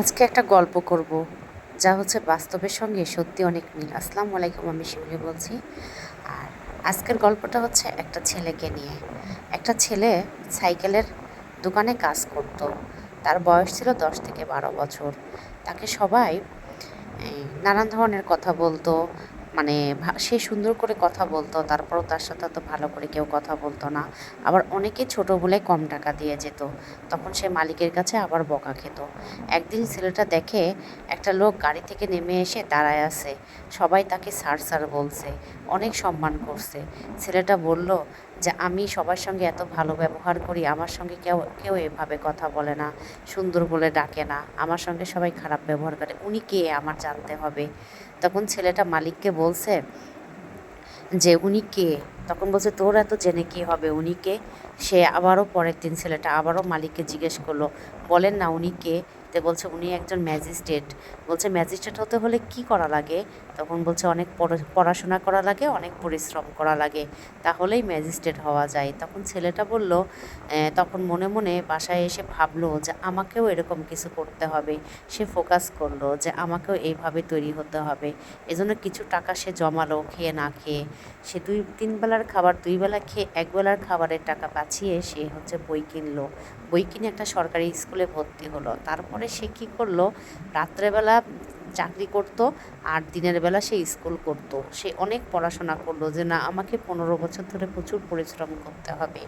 আজকে একটা গল্প করব, যা হচ্ছে বাস্তবের সঙ্গে সত্যি অনেক মিল। আসসালামু আলাইকুম, আমি শিবলি বলছি। আর আজকের গল্পটা হচ্ছে একটা ছেলেকে নিয়ে। একটা ছেলে সাইকেলের দোকানে কাজ করত। তার বয়স ছিল দশ থেকে বারো বছর। তাকে সবাই নানান ধরনের কথা বলতো। মানে সে সুন্দর করে কথা বলতো, তারপরও তার সাথে তো ভালো করে কেউ কথা বলতো না। আবার অনেকে ছোট বলে কম টাকা দিয়ে যেত, তখন সে মালিকের কাছে আবার বকা খেত। একদিন ছেলেটা দেখে একটা লোক গাড়ি থেকে নেমে এসে দাঁড়ায় আছে, সবাই তাকে স্যার স্যার বলছে, অনেক সম্মান করছে। ছেলেটা বলল যে, আমি সবার সঙ্গে এত ভালো ব্যবহার করি, আমার সঙ্গে কেউ কেউ এভাবে কথা বলে না, সুন্দর বলে ডাকে না, আমার সঙ্গে সবাই খারাপ ব্যবহার করে, উনি কে? আমার জানতে হবে। তখন ছেলেটা মালিককে বলছে যে উনি কে? তখন বলছে, তোর এত জেনে কি হবে? উনি কে? সে আবারও পরের দিন ছেলেটা আবারও মালিককে জিজ্ঞেস করল, বলেন না উনি কে? তে বলছে উনি একজন ম্যাজিস্ট্রেট। বলছে, ম্যাজিস্ট্রেট হতে হলে কি করা লাগে? তখন বলছে, অনেক পড়া- পড়াশোনা করা লাগে, অনেক পরিশ্রম করা লাগে। তাহলেই ম্যাজিস্ট্রেট হওয়া যায়। তখন ছেলেটা বলল তখন মনে মনে বাসায় এসে ভাবলো যে আমাকেও এরকম কিছু করতে হবে। সে ফোকাস করল যে আমাকেও এইভাবে তৈরি হতে হবে। এজন্য কিছু টাকা সে জমালো খেয়ে না খেয়ে। সে দুই, তিন বেলার খাবার, দুই বেলা খেয়ে এক বেলার খাবারের টাকা বাঁচিয়ে সে হচ্ছে বই কিনলো। বই কিনে একটা সরকারি স্কুলে ভর্তি হলো। তারপরে সে কী করল? রাত্রেবেলা চাকরি করত আর দিনের বেলা সে স্কুল করত। সে অনেক পড়াশোনা করল যে, না, আমাকে পনেরো বছর ধরে প্রচুর পরিশ্রম করতে হবে।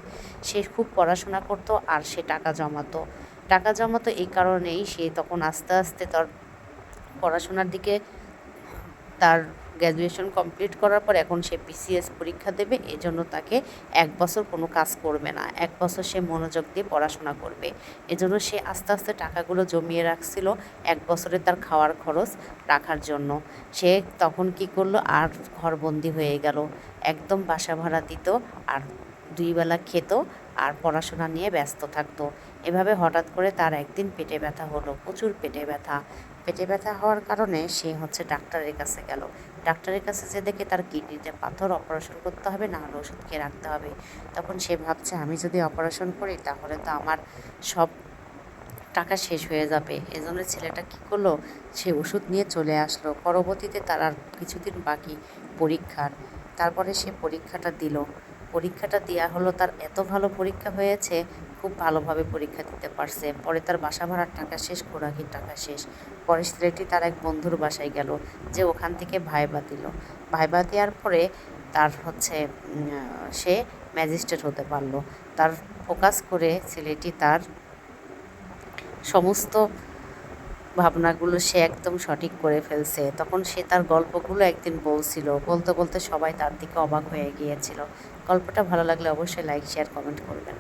সে খুব পড়াশোনা করত আর সে টাকা জমাতো। টাকা জমাতো এই কারণেই সে তখন আস্তে আস্তে তার পড়াশোনার দিকে তার গ্র্যাজুয়েশন কমপ্লিট করার পর এখন সে বিসিএস পরীক্ষা দেবে, এজন্য তাকে এক বছর কোনো কাজ করবে না। এক বছর সে মনোযোগ দিয়ে পড়াশোনা করবে। এজন্য সে আস্তে আস্তে টাকাগুলো জমিয়ে রাখছিল, এক বছরে তার খাওয়ার খরচ রাখার জন্য। সে তখন কি করল, আর ঘরবন্দি হয়ে গেল। একদম বাসা ভাড়া দিত, আর দুই বেলা খেত, আর পড়াশোনা নিয়ে ব্যস্ত থাকতো। এভাবে হঠাৎ করে তার একদিন পেটে ব্যথা হলো, প্রচুর পেটে ব্যথা। পেটে ব্যথা হওয়ার কারণে সে হচ্ছে ডাক্তারের কাছে গেল। ডাক্তারের কাছে যে দেখে তার কিডনিতে পাথর অপারেশন করতে হবে, না হলে ওষুধ খেয়ে রাখতে হবে। তখন সে ভাবছে, আমি যদি অপারেশন করি, তাহলে তো আমার সব টাকা শেষ হয়ে যাবে। এজন্য ছেলেটা কী করল? সে ওষুধ নিয়ে চলে আসলো। পরবর্তীতে তার আর কিছুদিন বাকি পরীক্ষার। তারপরে সে পরীক্ষাটা দিল। পরীক্ষাটা দেওয়া হলো, তার এত ভালো পরীক্ষা হয়েছে খুব ভালোভাবে পরীক্ষা দিতে পারছে। পরে তার বাসা ভাড়ার টাকা শেষ খোরাকির টাকা শেষ। পরে ছেলেটি তার এক বন্ধুর বাসায় গেল, যে ওখান থেকে ভাইবা দিল। ভাইবা দেওয়ার পরে তার হচ্ছে সে ম্যাজিস্ট্রেট হতে পারল। তার ফোকাস করে ছেলেটি তার সমস্ত ভাবনাগুলো সে একদম সঠিক করে ফেলছে। তখন সে তার গল্পগুলো একদিন বলছিল। বলতে বলতে সবাই তার দিকে অবাক হয়ে গিয়েছিল। গল্পটা ভালো লাগলে অবশ্যই লাইক শেয়ার কমেন্ট করবেন।